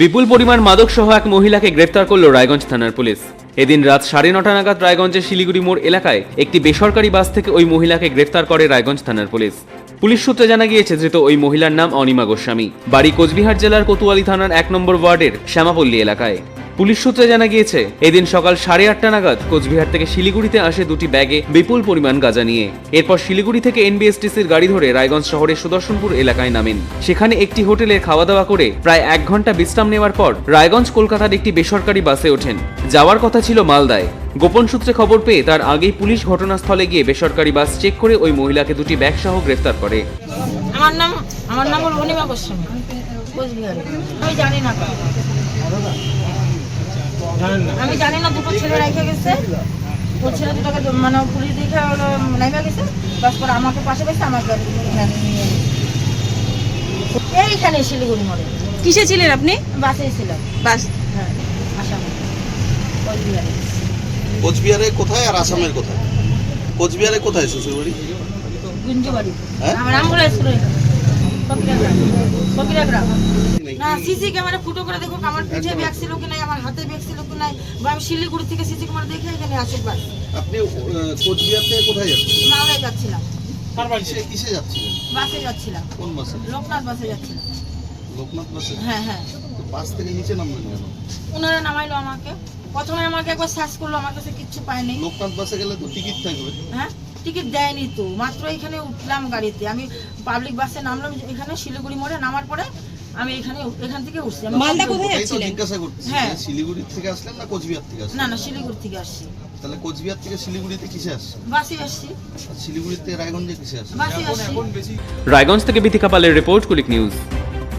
বিপুল পরিমাণ মাদক সহ এক মহিলাকে গ্রেফতার করল রায়গঞ্জ থানার পুলিশ। এদিন রাত সাড়ে নটা নাগাদ রায়গঞ্জের শিলিগুড়ি মোড় এলাকায় একটি বেসরকারি বাস থেকে ওই মহিলাকে গ্রেফতার করে রায়গঞ্জ থানার পুলিশ। পুলিশ সূত্রে জানা গিয়েছে, ধৃত ওই মহিলার নাম অনিমা গোস্বামী। বাড়ি কোচবিহার জেলার কোতোয়ালি থানার এক নম্বর ওয়ার্ডের শ্যামাপল্লী এলাকায়। পুলিশ সূত্রে জানা গিয়েছে, এদিন সকাল সাড়ে আটটা নাগাদ কোচবিহার থেকে শিলিগুড়িতে আসে দুটি ব্যাগে বিপুল পরিমাণ গাঁজা নিয়ে। এরপর শিলিগুড়ি থেকে এনবিএসটিসির গাড়ি ধরে রায়গঞ্জ শহরের সুদর্শনপুর এলাকায় নামেন। সেখানে একটি হোটেলে খাওয়া দাওয়া করে প্রায় এক ঘণ্টা বিশ্রাম নেওয়ার পর রায়গঞ্জ কলকাতার একটি বেসরকারি বাসে ওঠেন। যাওয়ার কথা ছিল মালদায়। গোপন সূত্রে খবর পেয়ে তার আগেই পুলিশ ঘটনাস্থলে গিয়ে বেসরকারি বাস চেক করে ওই মহিলাকে দুটি ব্যাগ সহ গ্রেফতার করে। আমার নাম আমার নাম গোস্বামী আমি জানি না। আমি জানি না দুটো ছেলে রেখে গেছে। ওর ছেলে দুটোকে মানে পুলিশ দেখে নেমে গেছে। বাস করে আমাকে পাশে আমাকে এখানে নিয়ে এইখানে শিলিগুড়ি মোড়ে। কিসে ছিলেন আপনি? বাসেই ছিলাম। বাস। হ্যাঁ আসামে। কোচবিহারে। কোচবিহারে কোথায় আর আসামের কোথায়? কোচবিহারে কোথায় শ্বশুরবাড়ি? গুঞ্জবাড়ি। হ্যাঁ? আমার আমগুলা ফকিরা গ্রাম ফকিরা গ্রাম না সিসি ক্যামেরা ফুটো করে দেখো আমার পিঠে ব্যাগ ছিল কি নাই আমার হাতে ব্যাগ ছিল কি নাই বা আমি শিলিগুড়ি থেকে সিসি ক্যামেরা দেখে এখানে আসি বাস। আপনি কোচবিহার থেকে কোথায় যাচ্ছেন মাওলায় যাচ্ছিলাম। কিসে কিসে যাচ্ছিলেন? বাসে যাচ্ছিলাম। কোন বাসে? লোকনাথ বাসে যাচ্ছিলাম। লোকনাথ বাসে? হ্যাঁ হ্যাঁ। বাস থেকে নিচে নামলেন কেন? ওনারা নামাইলো আমাকে। প্রথমে আমাকে একবার সার্চ করল আমার কাছে কিচ্ছু পায়নি। লোকনাথ বাসে গেলে তো টিকিট থাকবে। হ্যাঁ টিকিট দেয়নি তো। মাত্র এখানে উঠলাম গাড়িতে। আমি পাবলিক বাসে নামলাম এখানে শিলিগুড়ি মোড়ে নামার পরে আমি এখানে এখান থেকে উঠছি। আমি মালদা কোথায় যাচ্ছিলেন? জিজ্ঞাসা করছি হ্যাঁ। শিলিগুড়ি থেকে আসলেন না কোচবিহার থেকে আসলেন? না না শিলিগুড়ি থেকে আসছি। তাহলে কোচবিহার থেকে শিলিগুড়িতে কিসে আসছেন? বাসে আসছি। আর শিলিগুড়ি থেকে রায়গঞ্জে কিসে আসছেন? বাসে আসছি। রায়গঞ্জ থেকে বিথিকা পালের রিপোর্ট কুলিক নিউজ।